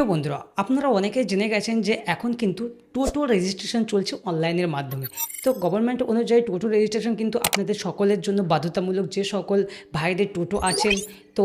প্রিয় বন্ধুরা, আপনারা অনেকে জেনে গেছেন যে এখন কিন্তু টোটো রেজিস্ট্রেশন চলছে অনলাইনের মাধ্যমে। তো গভর্নমেন্ট অনুযায়ী টোটো রেজিস্ট্রেশন কিন্তু আপনাদের সকলের জন্য বাধ্যতামূলক যে সকল ভাইদের টোটো আছেন তো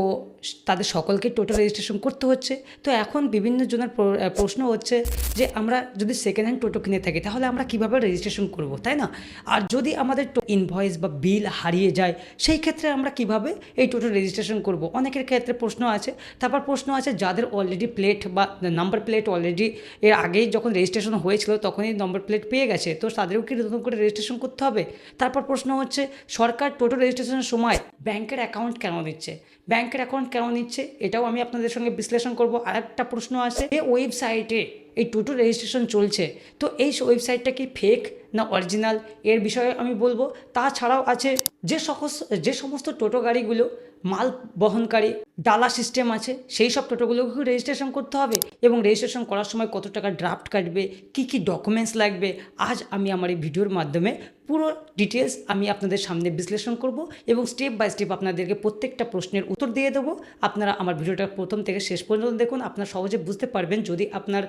তাদের সকলকে টোটো রেজিস্ট্রেশন করতে হচ্ছে। তো এখন বিভিন্ন জনের প্রশ্ন হচ্ছে যে আমরা যদি সেকেন্ড হ্যান্ড টোটো কিনে থাকি, তাহলে আমরা কীভাবে রেজিস্ট্রেশন করব, তাই না? আর যদি আমাদের ইনভয়েস বা বিল হারিয়ে যায়, সেই ক্ষেত্রে আমরা কীভাবে এই টোটো রেজিস্ট্রেশন করব? অনেকের ক্ষেত্রে প্রশ্ন আছে। তারপর প্রশ্ন আছে, যাদের অলরেডি প্লেট বা নাম্বার প্লেট অলরেডি এর আগেই যখন রেজিস্ট্রেশন হয়েছিল, তখনই নম্বর প্লেট পেয়ে গেছে। তো তাদেরও কি নতুন করে রেজিস্ট্রেশন করতে হবে? তারপর প্রশ্ন হচ্ছে, সরকার টোটো রেজিস্ট্রেশনের সময় ব্যাংকের অ্যাকাউন্ট কেন দিচ্ছে? ব্যাংকের অ্যাকাউন্ট কেন নিচ্ছে, এটাও আমি আপনাদের সঙ্গে বিশ্লেষণ করব। আরেকটা প্রশ্ন আছে এই ওয়েবসাইটে এই টোটো রেজিস্ট্রেশন চলছে, তো এই ওয়েবসাইটটা কি ফেক না অরিজিনাল এর বিষয়ে আমি বলব, তাছাড়াও আছে যে সকস যে সমস্ত টোটো গাড়িগুলো মাল বহনকারী ডালা সিস্টেম আছে, সেই সব টোটোগুলোকে রেজিস্ট্রেশন করতে হবে? এবং রেজিস্ট্রেশন করার সময় কত টাকা ড্রাফট কাটবে, কি কি ডকুমেন্টস লাগবে? আজ আমি আমার এই ভিডিওর মাধ্যমে পুরো ডিটেলস আমি আপনাদের সামনে বিশ্লেষণ করব এবং স্টেপ বাই স্টেপ আপনাদেরকে প্রত্যেকটা প্রশ্নের উত্তর দিয়ে দেবো। আপনারা আমার ভিডিওটা প্রথম থেকে শেষ পর্যন্ত দেখুন। আপনারা সহজে বুঝতে পারবেন যদি আপনার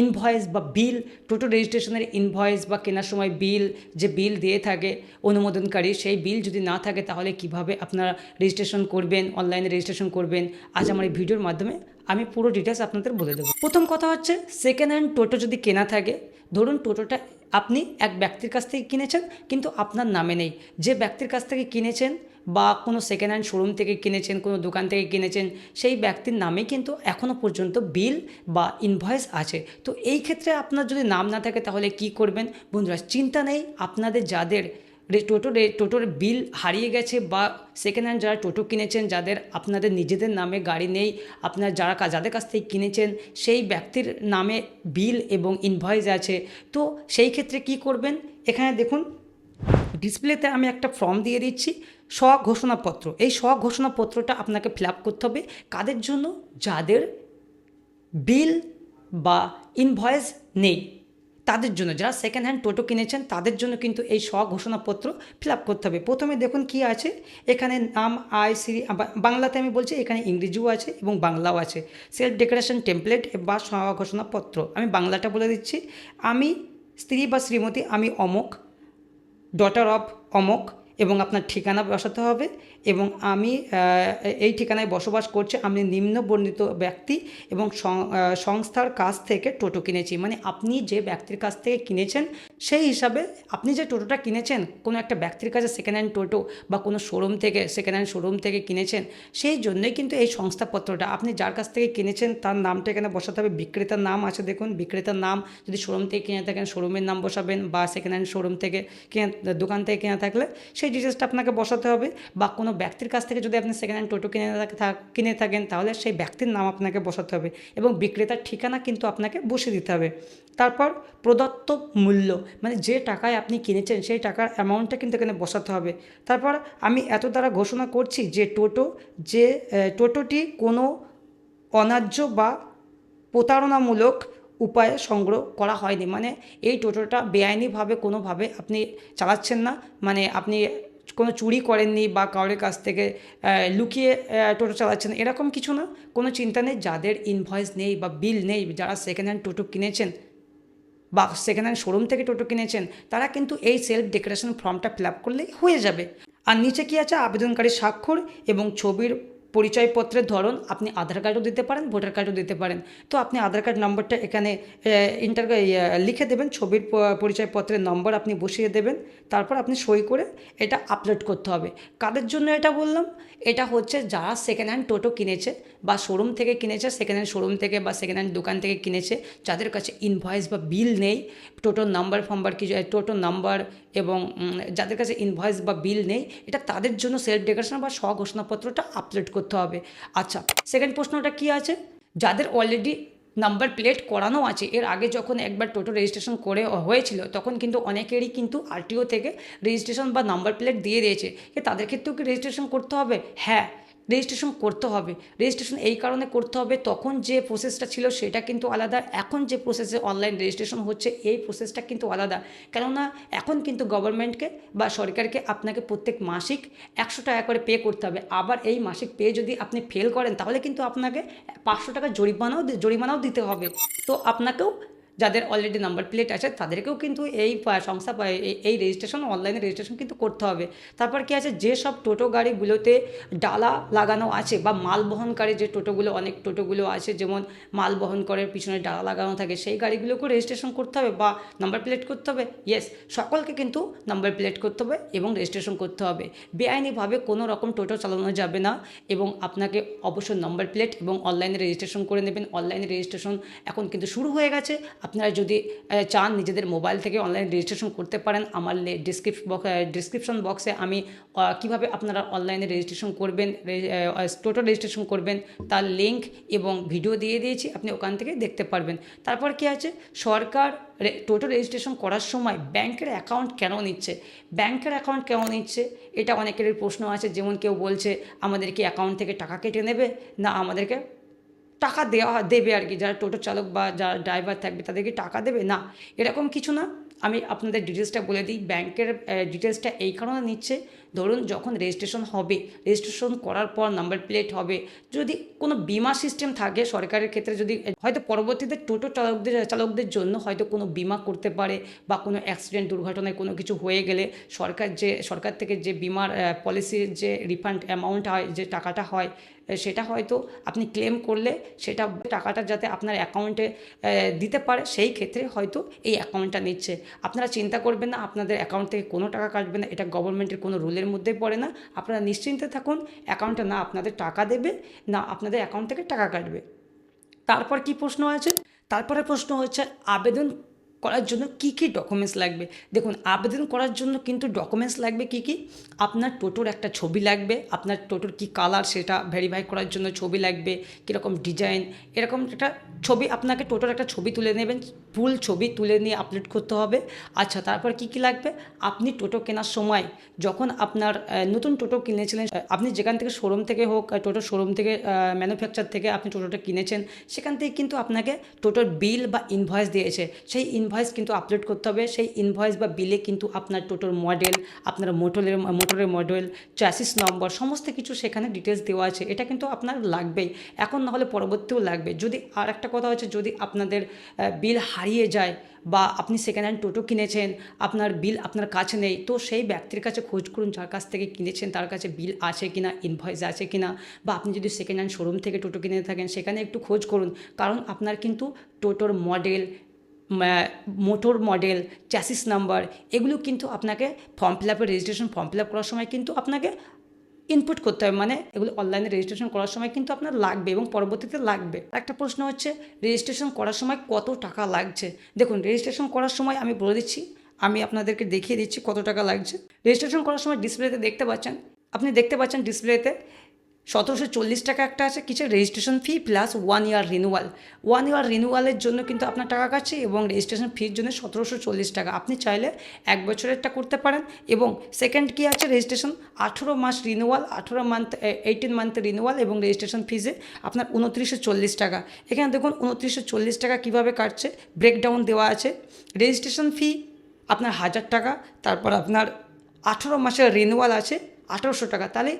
ইনভয়েস বা বিল টোটো রেজিস্ট্রেশনের ইনভয়েস বা কেনার সময় বিল যে বিল দিয়ে থাকে, অনুমোদনকারী সেই বিল যদি না থাকে, তাহলে কীভাবে আপনারা রেজিস্ট্রেশন করবেন অনলাইনে রেজিস্ট্রেশন করবেন, আজ আমার এই ভিডিওর মাধ্যমে আমি পুরো ডিটেলস আপনাদের বলে দেবো। প্রথম কথা হচ্ছে সেকেন্ড হ্যান্ড টোটো যদি কেনা থাকে, ধরুন টোটোটা আপনি এক ব্যক্তির কাছ থেকে কিনেছেন, কিন্তু আপনার নামে নেই। যে ব্যক্তির কাছ থেকে কিনেছেন বা কোনো সেকেন্ড হ্যান্ড শোরুম থেকে কিনেছেন, কোনো দোকান থেকে কিনেছেন, সেই ব্যক্তির নামে কিন্তু এখনও পর্যন্ত বিল বা ইনভয়েস আছে। তো এই ক্ষেত্রে আপনার যদি নাম না থাকে, তাহলে কি করবেন? বন্ধুরা, চিন্তা নেই। আপনাদের যাদের টোটো টোটোর বিল হারিয়ে গেছে বা সেকেন্ড হ্যান্ড যারা টোটো কিনেছেন, যাদের আপনাদের নিজেদের নামে গাড়ি নেই, আপনার যারা যাদের কাছ থেকে কিনেছেন, সেই ব্যক্তির নামে বিল এবং ইনভয়েস আছে। তো সেই ক্ষেত্রে কি করবেন? এখানে দেখুন, ডিসপ্লেতে আমি একটা ফর্ম দিয়ে দিচ্ছি, স্বঘোষণাপত্র। এই স্বঘোষণাপত্রটা আপনাকে ফিল করতে হবে। কাদের জন্য? যাদের বিল বা ইনভয়েস নেই। তাদের জন্য, যারা সেকেন্ড হ্যান্ড টোটো কিনেছেন, তাদের জন্য কিন্তু এই স্বঘোষণাপত্র ফিল আপ করতে হবে। প্রথমে দেখুন কি আছে, এখানে নাম, আয়, সিরি বাংলাতে আমি বলছি, এখানে ইংরেজিও আছে এবং বাংলাও আছে। সেলফ ডেকোরেশন টেমপ্লেট বা স্বঘোষণাপত্র। আমি বাংলাটা বলে দিচ্ছি। আমি স্ত্রী বা শ্রীমতী, আমি অমুক ডটার অফ অমক এবং আপনার ঠিকানা বসাতে হবে। এবং আমি এই ঠিকানায় বসবাস করছি। আমি নিম্ন বর্ণিত ব্যক্তি এবং সংস্থার কাছ থেকে টোটো কিনেছি। মানে আপনি যে ব্যক্তির কাছ থেকে কিনেছেন, সেই হিসাবে আপনি যে টোটোটা কিনেছেন, কোনো একটা ব্যক্তির কাছে সেকেন্ড হ্যান্ড টোটো বা কোনো শোরুম থেকে সেকেন্ড হ্যান্ড শোরুম থেকে কিনেছেন, সেই জন্যই কিন্তু এই সংস্থাপত্রটা। আপনি যার কাছ থেকে কিনেছেন, তার নামটা এখানে বসাতে হবে। বিক্রেতার নাম আছে দেখুন, বিক্রেতার নাম। যদি শোরুম থেকে কিনে থাকেন শোরুমের নাম বসাবেন বা সেকেন্ড হ্যান্ড শোরুম থেকে কিনে, দোকান থেকে কেনা থাকলে, সেই ডিটেলসটা আপনাকে বসাতে হবে। বা কোনো ব্যক্তির কাছ থেকে যদি আপনি সেকেন্ড হ্যান্ড টোটো কিনে কিনে থাকেন, তাহলে সেই ব্যক্তির নাম আপনাকে বসাতে হবে এবং বিক্রেতার ঠিকানা কিন্তু আপনাকে বসে দিতে হবে। তারপর প্রদত্ত মূল্য মানে যে টাকায় আপনি কিনেছেন সেই টাকার অ্যামাউন্টটা কিন্তু এখানে বসাতে হবে। তারপর আমি এত দ্বারা ঘোষণা করছি যে টোটো, যে টোটোটি কোনো অন্যায্য বা প্রতারণামূলক উপায়ে সংগ্রহ করা হয়নি। মানে এই টোটোটা বেআইনিভাবে কোনোভাবে আপনি চালাচ্ছেন না। মানে আপনি কোনো চুরি করেননি বা কারোর কাছ থেকে লুকিয়ে টোটো চালাচ্ছেন, এরকম কিছু না। কোনো চিন্তা নেই, যাদের ইনভয়েস নেই বা বিল নেই, যারা সেকেন্ড হ্যান্ড টোটো কিনেছেন বা সেকেন্ড হ্যান্ড শোরুম থেকে টোটো কিনেছেন, তারা কিন্তু এই সেলফ ডেকোরেশন ফর্মটা ফিল আপ করলেই হয়ে যাবে। আর নিচে কী আছে? আবেদনকারী স্বাক্ষর এবং ছবির পরিচয়পত্রের ধরন আপনি আধার কার্ডও দিতে পারেন ভোটার কার্ডও দিতে পারেন। তো আপনি আধার কার্ড নম্বরটা এখানে ইন্টার লিখে দেবেন, ছবির পরিচয়পত্রের নম্বর আপনি বসিয়ে দেবেন, তারপর আপনি সই করে এটা আপলোড করতে হবে। কাদের জন্য এটা বললাম? এটা হচ্ছে যারা সেকেন্ড হ্যান্ড টোটো কিনেছে বা শোরুম থেকে কিনেছে সেকেন্ড হ্যান্ড শোরুম থেকে বা সেকেন্ড হ্যান্ড দোকান থেকে কিনেছে, যাদের কাছে ইনভয়েস বা বিল নেই টোটোর নাম্বার ফাম্বার কিছু টোটোর নাম্বার এবং যাদের কাছে ইনভয়েস বা বিল নেই, এটা তাদের জন্য সেলফ ডেকোরেশন বা স্বঘোষণাপত্রটা আপলোড করতে হবে। আচ্ছা সেকেন্ড প্রশ্নটা কি আছে? যাদের অলরেডি নাম্বার প্লেট করানো আছে, এর আগে যখন একবার টোটো রেজিস্ট্রেশন করে হয়েছিল, তখন কিন্তু অনেকেরই কিন্তু আরটিও থেকে রেজিস্ট্রেশন বা নাম্বার প্লেট দিয়ে দিয়েছে। তাদের ক্ষেত্রেও কি রেজিস্ট্রেশন করতে হবে? হ্যাঁ রেজিস্ট্রেশন করতে হবে। রেজিস্ট্রেশন এই কারণে করতে হবে, তখন যে প্রসেসটা ছিল সেটা কিন্তু আলাদা। এখন যে প্রসেসে অনলাইন রেজিস্ট্রেশন হচ্ছে, এই প্রসেসটা কিন্তু আলাদা। কেননা এখন কিন্তু গভর্নমেন্টকে বা সরকারকে আপনাকে প্রত্যেক মাসিক একশো টাকা করে পে করতে হবে। আবার এই মাসিক পে যদি আপনি ফেল করেন, তাহলে কিন্তু আপনাকে পাঁচশো টাকা জরিমানাও জরিমানাও দিতে হবে। তো আপনাকেও যাদের অলরেডি নাম্বার প্লেট আছে, তাদেরকেও কিন্তু এই সংস্থা এই- রেজিস্ট্রেশন অনলাইনে রেজিস্ট্রেশন কিন্তু করতে হবে। তারপর কি আছে, যে সব টোটো গাড়িগুলোতে ডালা লাগানো আছে বা মাল বহনকারী যে টোটোগুলো, অনেক টোটোগুলো আছে, যেমন মাল বহন করে, পিছনে ডালা লাগানো থাকে, সেই গাড়িগুলোকেও রেজিস্ট্রেশন করতে হবে বা নাম্বার প্লেট করতে হবে। ইয়েস সকলকে কিন্তু নাম্বার প্লেট করতে হবে এবং রেজিস্ট্রেশন করতে হবে। বেআইনিভাবে কোনো রকম টোটো চালানো যাবে না এবং আপনাকে অবশ্যই নাম্বার প্লেট এবং অনলাইনে রেজিস্ট্রেশন করে নেবেন। অনলাইনে রেজিস্ট্রেশন এখন কিন্তু শুরু হয়ে গেছে। আপনারা যদি চান নিজেদের মোবাইল থেকে অনলাইন রেজিস্ট্রেশন করতে পারেন, আমার ডিসক্রিপ ডিসক্রিপশন বক্সে আমি কীভাবে আপনারা অনলাইনে রেজিস্ট্রেশন করবেন টোটো রেজিস্ট্রেশন করবেন, তার লিঙ্ক এবং ভিডিও দিয়ে দিয়েছি, আপনি ওখান থেকে দেখতে পারবেন। তারপর কি আছে? সরকার টোটো রেজিস্ট্রেশন করার সময় ব্যাংকের অ্যাকাউন্ট কেন নিচ্ছে? ব্যাংকের অ্যাকাউন্ট কেন নিচ্ছে? এটা অনেকেরই প্রশ্ন আছে, যেমন কেউ বলছে আমাদের কি অ্যাকাউন্ট থেকে টাকা কেটে নেবে, না আমাদেরকে টাকা দেওয়া দেবে আর কি, যারা টোটো চালক বা যারা ড্রাইভার থাকবে তাদেরকে টাকা দেবে? না, এরকম কিছু না। আমি আপনাদের ডিটেলসটা বলে দিই। ব্যাংকের ডিটেলসটা এই কারণে নিচ্ছে ধরুন যখন রেজিস্ট্রেশন হবে রেজিস্ট্রেশন করার পর নাম্বার প্লেট হবে, যদি কোনো বিমা সিস্টেম থাকে সরকারের ক্ষেত্রে যদি, হয়তো পরবর্তীতে টোটো চালকদের চালকদের জন্য হয়তো কোনো বিমা করতে পারে বা কোনো অ্যাক্সিডেন্ট দুর্ঘটনায় কোনো কিছু হয়ে গেলে সরকার যে, সরকার থেকে যে বিমার পলিসির যে রিফান্ড অ্যামাউন্ট হয়, যে টাকাটা হয় সেটা হয়তো আপনি ক্লেম করলে সেটা টাকাটা যাতে আপনার অ্যাকাউন্টে দিতে পারে, সেই ক্ষেত্রে হয়তো এই অ্যাকাউন্টটা নিচ্ছে। আপনারা চিন্তা করবেন না, আপনাদের অ্যাকাউন্ট থেকে কোনো টাকা কাটবে না, এটা গভর্নমেন্টের কোনো রুলের মধ্যে পড়ে না, আপনারা নিশ্চিন্তে থাকুন অ্যাকাউন্টে না আপনাদের টাকা দেবে, না আপনাদের অ্যাকাউন্ট থেকে টাকা কাটবে। তারপর কি প্রশ্ন আছে? তারপরে প্রশ্ন হচ্ছে, আবেদন করার জন্য কি কি ডকুমেন্টস লাগবে? দেখুন আবেদন করার জন্য কিন্তু ডকুমেন্টস লাগবে কি কি? আপনার টোটোর একটা ছবি লাগবে আপনার টোটোর কি কালার সেটা ভেরিফাই করার জন্য ছবি লাগবে কীরকম ডিজাইন এরকম একটা ছবি আপনাকে টোটোর একটা ছবি তুলে নেবেন ফুল ছবি তুলে নিয়ে আপলোড করতে হবে। আচ্ছা তারপর কি কি লাগবে? আপনি টোটো কেনার সময় যখন আপনার নতুন টোটো কিনেছিলেন আপনি যেখান থেকে শোরুম থেকে হোক আহ, টোটো শোরুম থেকে ম্যানুফ্যাকচার থেকে আপনি টোটোটা কিনেছেন সেখান থেকে কিন্তু আপনাকে টোটোর বিল বা ইনভয়েস দিয়েছে। সেই ইনভয়েস কিন্তু আপলোড করতে হবে। সেই ইনভয়েস বা বিলে কিন্তু আপনার টোটোর মডেল আপনার মোটরের মোটরের মডেল চ্যাসিস নম্বর সমস্ত কিছু সেখানে ডিটেলস দেওয়া আছে। এটা কিন্তু আপনার লাগবেই। এখন না হলে পরবর্তীও লাগবে। যদি আর একটা কথা হচ্ছে, যদি আপনাদের বিল হারিয়ে যায় বা আপনি সেকেন্ড হ্যান্ড টোটো কিনেছেন, আপনার বিল আপনার কাছে নেই, তো সেই ব্যক্তির কাছে খোঁজ করুন যার কাছ থেকে কিনেছেন, তার কাছে বিল আছে কিনা ইনভয়েস আছে কিনা, বা আপনি যদি সেকেন্ড হ্যান্ড শোরুম থেকে টোটো কিনে থাকেন, সেখানে একটু খোঁজ করুন। কারণ আপনার কিন্তু টোটোর model motor model chassis number এগুলো কিন্তু আপনাকে ফর্ম ফিল আপের রেজিস্ট্রেশন ফর্ম ফিল আপ করার সময় কিন্তু আপনাকে ইনপুট করতে হবে। মানে এগুলো অনলাইনে রেজিস্ট্রেশন করার সময় কিন্তু আপনার লাগবে এবং পরবর্তীতে লাগবে। একটা প্রশ্ন হচ্ছে রেজিস্ট্রেশন করার সময় কত টাকা লাগছে? দেখুন রেজিস্ট্রেশন করার সময় আমি বলে দিচ্ছি, আমি আপনাদেরকে দেখিয়ে দিচ্ছি কত টাকা লাগছে। রেজিস্ট্রেশন করার সময় ডিসপ্লেতে দেখতে পাচ্ছেন, আপনি দেখতে পাচ্ছেন ডিসপ্লেতে সতেরোশো চল্লিশ টাকা একটা আছে কিছু registration fee plus one year renewal one year রিনিউয়ালের জন্য কিন্তু আপনার টাকা কাটছে এবং রেজিস্ট্রেশন ফির জন্য সতেরোশো চল্লিশ টাকা। আপনি চাইলে এক বছরেরটা করতে পারেন এবং সেকেন্ড কী আছে? রেজিস্ট্রেশন আঠেরো মাস রিনিউয়াল আঠেরো মান্থ এইটিন মান্থ রিনিউয়াল এবং রেজিস্ট্রেশন ফিজে আপনার উনত্রিশশো চল্লিশ টাকা। এখানে দেখুন উনত্রিশশো চল্লিশ টাকা কীভাবে কাটছে ব্রেকডাউন দেওয়া আছে। রেজিস্ট্রেশন ফি আপনার হাজার টাকা, তারপর আপনার আঠেরো মাসের রিনিউয়াল আছে, আঠেরোশো টাকা। তাহলে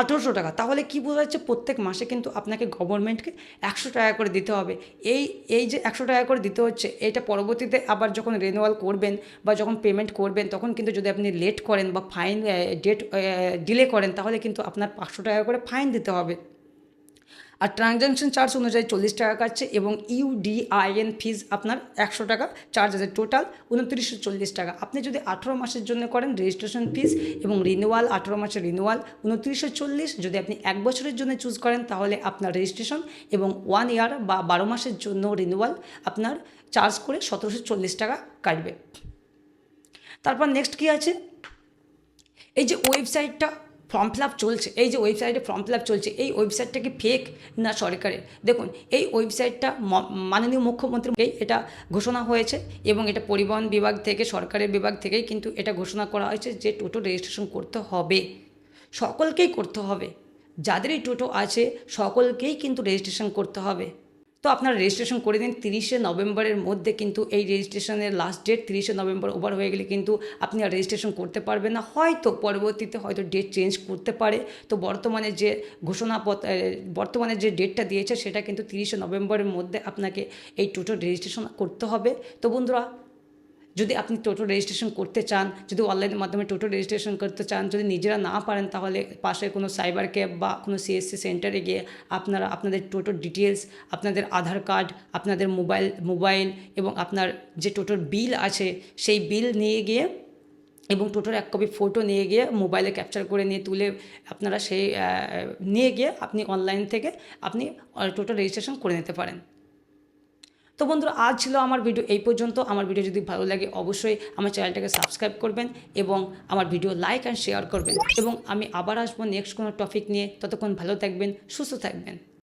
আঠেরোশো টাকা। তাহলে কী বোঝা যাচ্ছে প্রত্যেক মাসে কিন্তু আপনাকে গভর্নমেন্টকে একশো টাকা করে দিতে হবে। এই এই যে একশো টাকা করে দিতে হচ্ছে, এটা পরবর্তীতে আবার যখন রেনুয়াল করবেন বা যখন পেমেন্ট করবেন, তখন কিন্তু যদি আপনি লেট করেন বা ফাইন ডেট ডিলে করেন, তাহলে কিন্তু আপনার পাঁচশো টাকা করে ফাইন দিতে হবে। আর ট্রানজ্যাকশন চার্জ অনুযায়ী চল্লিশ টাকা কাটছে এবং ইউডিআইএন ফিজ আপনার একশো টাকা চার্জ আছে টোটাল উনত্রিশশো চল্লিশ টাকা। আপনি যদি আঠেরো মাসের জন্য করেন রেজিস্ট্রেশন ফিজ এবং রিনিউয়াল আঠেরো মাসের রিনিউয়াল উনত্রিশশো চল্লিশ যদি আপনি এক বছরের জন্য চুজ করেন, তাহলে আপনার রেজিস্ট্রেশন এবং ওয়ান ইয়ার বা বারো মাসের জন্য রিনিউয়াল আপনার চার্জ করে সতেরোশো চল্লিশ টাকা কাটবে। তারপর নেক্সট কী আছে? এই যে ওয়েবসাইটটা ফর্ম ফিল চলছে, এই যে ওয়েবসাইটে ফর্ম ফিল চলছে, এই ওয়েবসাইটটা কি ফেক না সরকারের? দেখুন, এই ওয়েবসাইটটা মাননীয় মুখ্যমন্ত্রী এই এটা ঘোষণা হয়েছে এবং এটা পরিবহন বিভাগ থেকে, সরকারের বিভাগ থেকেই কিন্তু এটা ঘোষণা করা হয়েছে যে টোটো রেজিস্ট্রেশন করতে হবে। সকলকেই করতে হবে। যাদেরই টোটো আছে, সকলকেই কিন্তু রেজিস্ট্রেশন করতে হবে। তো আপনারা রেজিস্ট্রেশন করে দিন, তিরিশে নভেম্বরের মধ্যে কিন্তু এই রেজিস্ট্রেশনের লাস্ট ডেট তিরিশে নভেম্বর ওভার হয়ে গেলে কিন্তু আপনি আর রেজিস্ট্রেশন করতে পারবেন না। হয়তো পরবর্তীতে হয়তো ডেট চেঞ্জ করতে পারে। তো বর্তমানে যে ঘোষণাপত্র বর্তমানে যে ডেটটা দিয়েছে সেটা কিন্তু তিরিশে নভেম্বরের মধ্যে আপনাকে এই টোটো রেজিস্ট্রেশন করতে হবে। তো বন্ধুরা যদি আপনি টোটো রেজিস্ট্রেশন করতে চান, যদি অনলাইনের মাধ্যমে টোটো রেজিস্ট্রেশন করতে চান, যদি নিজেরা না পারেন, তাহলে পাশে কোনো সাইবার ক্যাব বা কোনো সিএসসি সেন্টারে গিয়ে আপনারা আপনাদের টোটোর ডিটেলস আপনাদের আধার কার্ড, আপনাদের মোবাইল মোবাইল এবং আপনার যে টোটোর বিল আছে, সেই বিল নিয়ে গিয়ে এবং টোটোর এক কপি ফটো নিয়ে গিয়ে মোবাইলে ক্যাপচার করে নিয়ে তুলে আপনারা সেই নিয়ে গিয়ে আপনি অনলাইন থেকে আপনি টোটো রেজিস্ট্রেশন করে নিতে পারেন। তো বন্ধুরা, আজ ছিল আমার ভিডিও, এই পর্যন্ত। আমার ভিডিও যদি ভালো লাগে, অবশ্যই আমার চ্যানেলটাকে সাবস্ক্রাইব করবেন এবং আমার ভিডিও লাইক অ্যান্ড শেয়ার করবেন। এবং আমি আবার আসব নেক্সট কোনো টপিক নিয়ে। ততক্ষণ ভালো থাকবেন, সুস্থ থাকবেন।